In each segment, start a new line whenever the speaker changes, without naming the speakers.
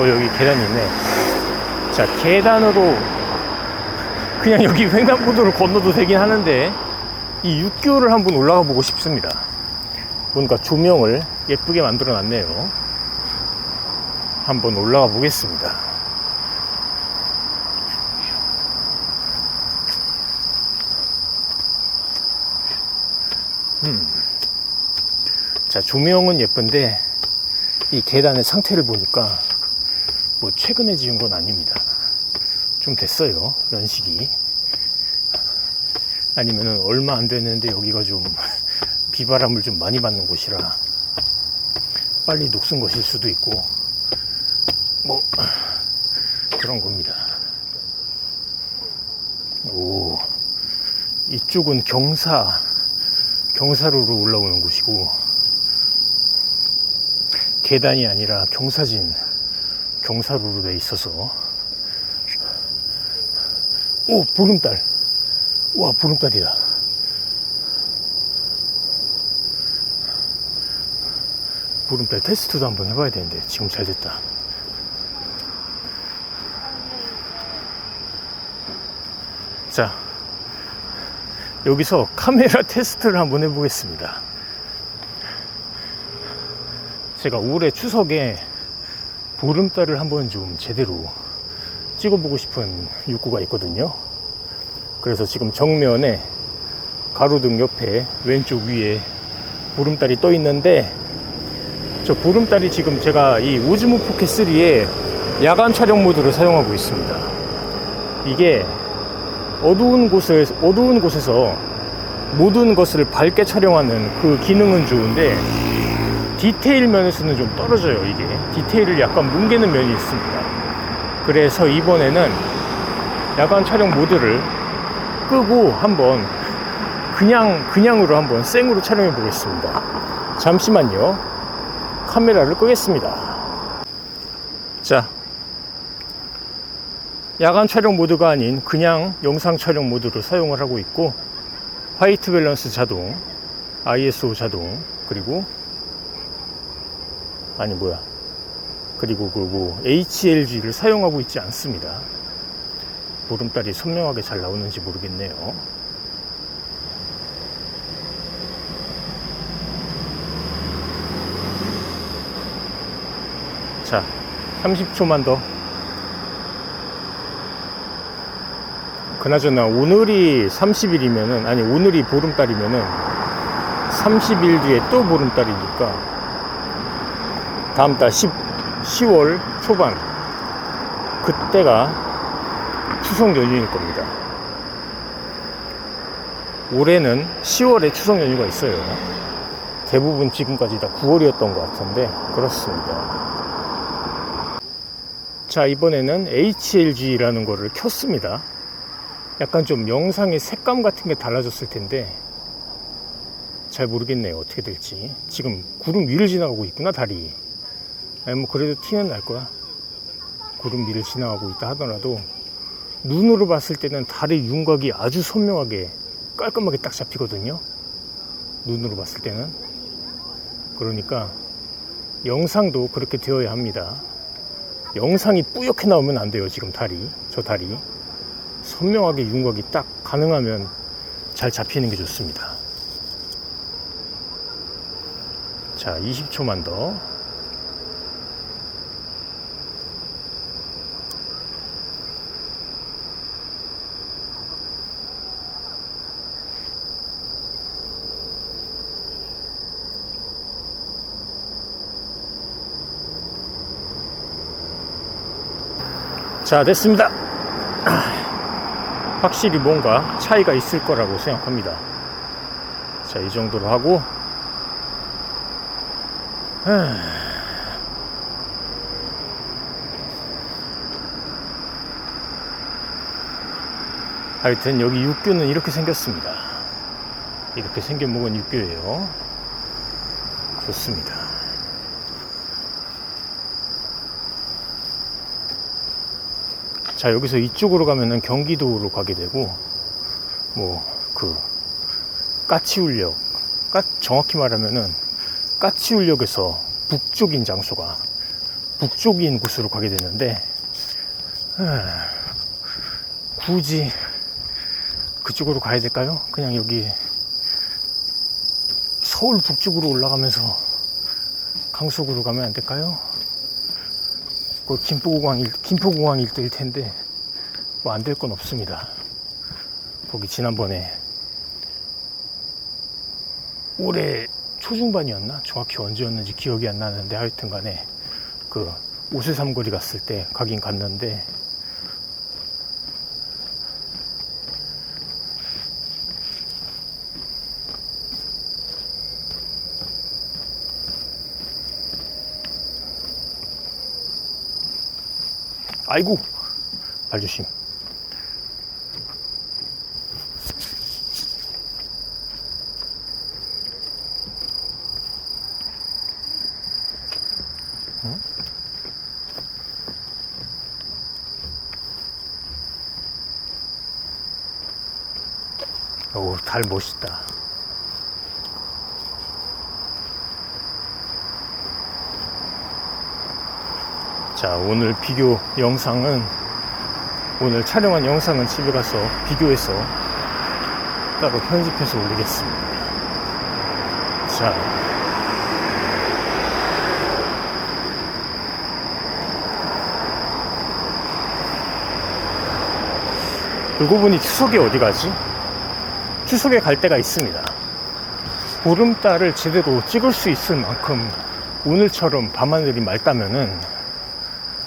어, 여기 계단이 있네. 자, 계단으로 그냥 여기 횡단보도를 건너도 되긴 하는데 이 육교를 한번 올라가 보고 싶습니다. 뭔가 조명을 예쁘게 만들어 놨네요. 한번 올라가 보겠습니다. 음. 자, 조명은 예쁜데 이 계단의 상태를 보니까 뭐 최근에 지은 건 아닙니다. 좀 됐어요. 연식이. 아니면은 얼마 안 됐는데 여기가 좀 비바람을 좀 많이 받는 곳이라 빨리 녹슨 것일 수도 있고 뭐 그런 겁니다. 오 이쪽은 경사 경사로로 올라오는 곳이고 계단이 아니라 경사진 경사로로 돼 있어서. 오 보름달. 와 보름달이다. 보름달 테스트도 한번 해봐야 되는데 지금 잘 됐다. 자 여기서 카메라 테스트를 한번 해보겠습니다. 제가 올해 추석에 보름달을 한번 좀 제대로 찍어보고 싶은 욕구가 있거든요. 그래서 지금 정면에 가로등 옆에 왼쪽 위에 보름달이 떠 있는데 저 보름달이 지금 제가 이 오즈모 포켓 3의 야간 촬영 모드를 사용하고 있습니다. 이게 어두운 곳에 어두운 곳에서 모든 것을 밝게 촬영하는 그 기능은 좋은데 디테일 면에서는 좀 떨어져요 이게. 디테일을 약간 뭉개는 면이 있습니다. 그래서 이번에는 야간 촬영 모드를 끄고 한번 그냥 그냥으로 한번 생으로 촬영해 보겠습니다. 잠시만요. 카메라를 끄겠습니다. 자. 야간 촬영 모드가 아닌 그냥 영상 촬영 모드로 사용을 하고 있고 화이트 밸런스 자동 ISO 자동 그리고 아니 뭐야. 그리고 그 뭐 HLG를 사용하고 있지 않습니다. 보름달이 선명하게 잘 나오는지 모르겠네요. 자 30초만 더. 그나저나 오늘이 30일이면은 아니 오늘이 보름달이면은 30일 뒤에 또 보름달이니까 다음 달 10, 10월 초반 그때가 추석 연휴일 겁니다. 올해는 10월에 추석 연휴가 있어요. 대부분 지금까지 다 9월이었던 것 같은데 그렇습니다. 자 이번에는 HLG라는 거를 켰습니다. 약간 좀 영상의 색감 같은 게 달라졌을 텐데 잘 모르겠네요 어떻게 될지 지금 구름 위를 지나가고 있구나 달이 아니 뭐 그래도 티는 날 거야. 구름 위를 지나가고 있다 하더라도 눈으로 봤을 때는 달의 윤곽이 아주 선명하게 깔끔하게 딱 잡히거든요. 눈으로 봤을 때는. 그러니까 영상도 그렇게 되어야 합니다. 영상이 뿌옇게 나오면 안 돼요. 지금 달이. 저 달이. 선명하게 윤곽이 딱 가능하면 잘 잡히는 게 좋습니다. 자, 20초만 더. 자, 됐습니다. 확실히 뭔가 차이가 있을 거라고 생각합니다. 자, 이 정도로 하고, 하여튼 여기 육교는 이렇게 생겼습니다. 이렇게 생겨먹은 육교예요. 좋습니다. 자 여기서 이쪽으로 가면은 경기도로 가게 되고 뭐 그 까치울역 까, 정확히 말하면은 까치울역에서 북쪽인 장소가 북쪽인 곳으로 가게 됐는데 아, 굳이 그쪽으로 가야 될까요? 그냥 여기 서울 북쪽으로 올라가면서 강속으로 가면 안 될까요? 그 김포공항 일, 김포공항 일대일 텐데 뭐 안 될 건 없습니다. 거기 지난번에 올해 초중반이었나? 정확히 언제였는지 기억이 안 나는데 하여튼 간에 그 오세 삼거리 갔을 때 가긴 갔는데 아이고 발 조심 오, 달 멋있다. 자, 오늘 비교 영상은, 오늘 촬영한 영상은 집에 가서 비교해서 따로 편집해서 올리겠습니다. 자. 그러고 보니 추석에 어디 가지? 추석에 갈 데가 있습니다. 보름달을 제대로 찍을 수 있을 만큼 오늘처럼 밤하늘이 맑다면은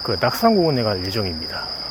그 낙산공원에 갈 예정입니다.